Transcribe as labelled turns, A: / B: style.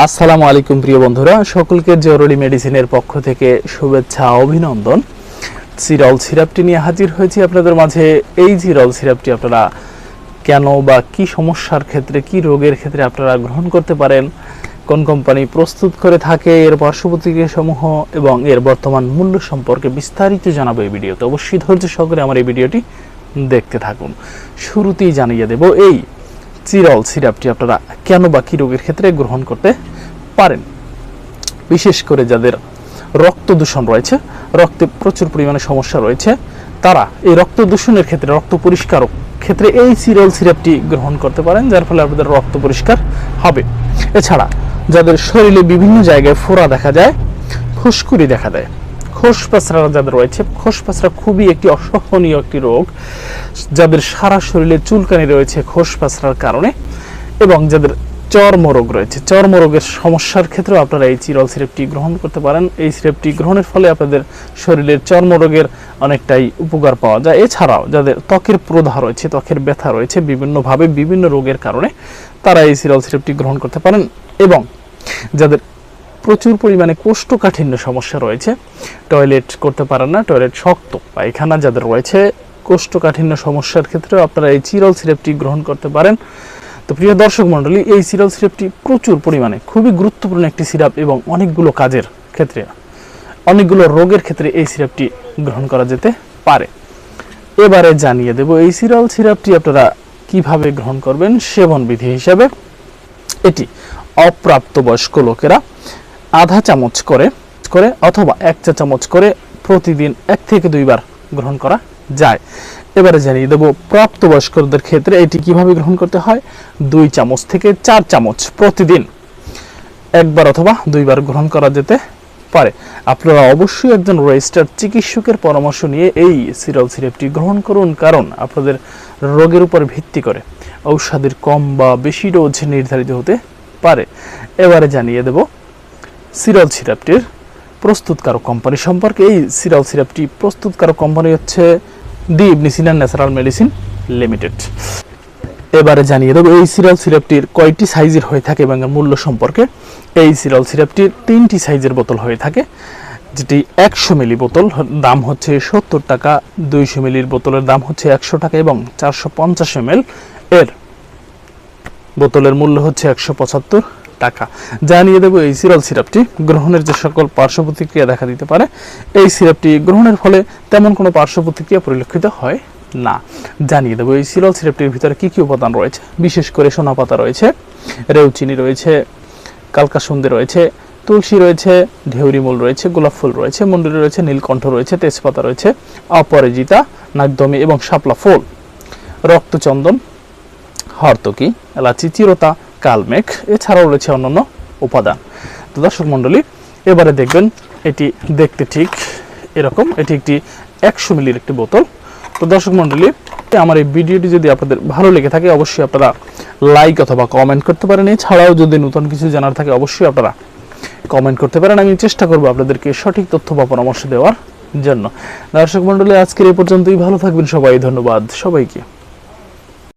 A: আসসালামু আলাইকুম প্রিয় বন্ধুরা, সকলকে জরুরি মেডিসিনের পক্ষ থেকে শুভেচ্ছা, অভিনন্দন। সিরল সিরাপটি নিয়ে হাজির হয়েছি আপনাদের মাঝে। এই জিরল সিরাপটি আপনারা কেন বা কি সমস্যার ক্ষেত্রে, কি রোগের ক্ষেত্রে আপনারা গ্রহণ করতে পারেন, কোন কোম্পানি প্রস্তুত করে থাকে, এর পার্শ্বপ্রতিক্রিয়া সমূহ এবং এর বর্তমান মূল্য সম্পর্কে বিস্তারিত জানাব এই ভিডিওতে। অবশ্যই ধৈর্য সহকারে আমার এই ভিডিওটি দেখতে থাকুন। শুরুতেই জানিয়ে দেব, এই চিরল সিরাপটি আপনারা কেন বা কী রোগের ক্ষেত্রে গ্রহণ করতে পারেন? বিশেষ করে যাদের রক্ত দূষণ রয়েছে, রক্তে প্রচুর পরিমাণে সমস্যা রয়েছে, তারা এই রক্ত দূষণের ক্ষেত্রে, রক্ত পরিষ্কার ক্ষেত্রে এই সিরিয়াল সিরাপটি গ্রহণ করতে পারেন, যার ফলে আপনাদের রক্ত পরিষ্কার হবে। এছাড়া, যাদের শরীরে বিভিন্ন জায়গায় ফোড়া দেখা যায়, ফুসকুড়ি দেখা দেয় খোস পাসরা যাদের রয়েছে খোস পাসরা খুবই একটি অসহনীয় একটি রোগ, যাদের সারা শরীরে চুলকানি রয়েছে খোস পাসরার কারণে এবং যাদের চর্মরোগ রয়েছে। চর্মরোগের সমস্যার ক্ষেত্রেও আপনারা এই চিরল সিরাপটি গ্রহণ করতে পারেন। এই সিরাপটি গ্রহণের ফলে আপনাদের শরীরের চর্মরোগের অনেকটাই উপকার পাওয়া যায়। এছাড়াও যাদের ত্বকের প্রধা রয়েছে, ত্বকের ব্যথা রয়েছে, বিভিন্নভাবে বিভিন্ন রোগের কারণে তারা এই সিরল সিরাপটি গ্রহণ করতে পারেন এবং যাদের প্রচুর পরিমাণে কোষ্ঠকাঠিন্য সমস্যা রয়েছে। টয়লেট করতে পারেন না, টয়লেট শক্ত। পায়খানা যাদের রয়েছে, কোষ্ঠকাঠিন্য সমস্যার ক্ষেত্রেও আপনারা এই চিরল সিরাপটি গ্রহণ করতে পারেন। তো প্রিয় দর্শক মণ্ডলী, এই সিরাল সিরাপটি প্রচুর পরিমাণে, খুবই গুরুত্বপূর্ণ একটি সিরাপ এবং অনেকগুলো কাজের ক্ষেত্রে, অনেকগুলো রোগের ক্ষেত্রে এই সিরাপটি গ্রহণ করা যেতে পারে। এবারে জানিয়ে দেব, এই সিরাল সিরাপটি আপনারা কীভাবে গ্রহণ করবেন সেবন বিধি হিসাবে। এটি অপ্রাপ্তবয়স্ক লোকেরা আধা চামচ করে করে অথবা এক চা চামচ করে প্রতিদিন এক থেকে দুইবার গ্রহণ করা যায়। এবারে জানিয়ে দেবো, প্রাপ্তবয়স্কদের ক্ষেত্রে এটি কীভাবে গ্রহণ করতে হয়? দুই চামচ থেকে চার চামচ প্রতিদিন একবার অথবা দুইবার গ্রহণ করা যেতে পারে। আপনারা অবশ্যই একজন রেজিস্টার্ড চিকিৎসকের পরামর্শ নিয়ে এই সিরাল সিরাপটি গ্রহণ করুন, কারণ আপনাদের রোগের উপর ভিত্তি করে ঔষধের কম বা বেশি ডোজ নির্ধারিত হতে পারে। এবারে জানিয়ে দেব সিরাল সিরাপটির প্রস্তুতকারক কোম্পানি সম্পর্কে। এই সিরাল সিরাপটি প্রস্তুতকারক কোম্পানি হচ্ছে the Ibn Sina natural medicine limited. এবারে জানিয়ে দেবো, এই সিরাল সিরাপটির কয়টি সাইজের হয়ে থাকে এবং মূল্য সম্পর্কে। এই সিরাল সিরাপটির তিনটি সাইজের বোতল হয়ে থাকে, যেটি একশো মিলি বোতল, দাম হচ্ছে সত্তর টাকা, দুইশো মিলির বোতলের দাম হচ্ছে একশো টাকা এবং চারশো পঞ্চাশ এম এর বোতলের মূল্য হচ্ছে একশো পঁচাত্তর টাকা। জানিয়ে দেবো এই সিরাল সিরাপটি। গ্রহণের যে সকল পার্শ্ব প্রতিক্রিয়া দেখা দিতে পারে, এই সিরাপটি গ্রহণের ফলে তেমন কোনো পার্শ্ব প্রতিক্রিয়া পরিলক্ষিত হয় না। জানিয়ে দেবো এই সিরাল সিরাপটির ভিতরে কি কি উপাদান রয়েছে। বিশেষ করে সোনা পাতা রয়েছে রেউচিনি রয়েছে কালকাসুন্দি রয়েছে, তুলসী রয়েছে ঢেউরিমূল রয়েছে, গোলাপ ফুল রয়েছে মন্দির রয়েছে, নীলকণ্ঠ রয়েছে, তেজপাতা রয়েছে, অপরাজিতা, নাগদমি এবং শাপলা ফুল। রক্তচন্দন, হরতকি, এলাচি, চিরতা কালমেঘ, এছাড়াও রয়েছে অন্যান্য উপাদান। তো দর্শক মণ্ডলী, এবারে দেখবেন এটি দেখতে ঠিক এরকম, এটি একটি একশো মিলির একটি বোতল। তো দর্শক মণ্ডলী আমার এই ভিডিওটি যদি আপনাদের ভালো লেগে থাকে, অবশ্যই আপনারা লাইক অথবা কমেন্ট করতে পারেন। এছাড়াও যদি নতুন কিছু জানার থাকে, অবশ্যই আপনারা কমেন্ট করতে পারেন। আমি চেষ্টা করব আপনাদেরকে সঠিক তথ্য বা পরামর্শ দেওয়ার জন্য। দর্শক মণ্ডলী, আজকের এই পর্যন্তই। ভালো থাকবেন সবাই। ধন্যবাদ সবাইকে।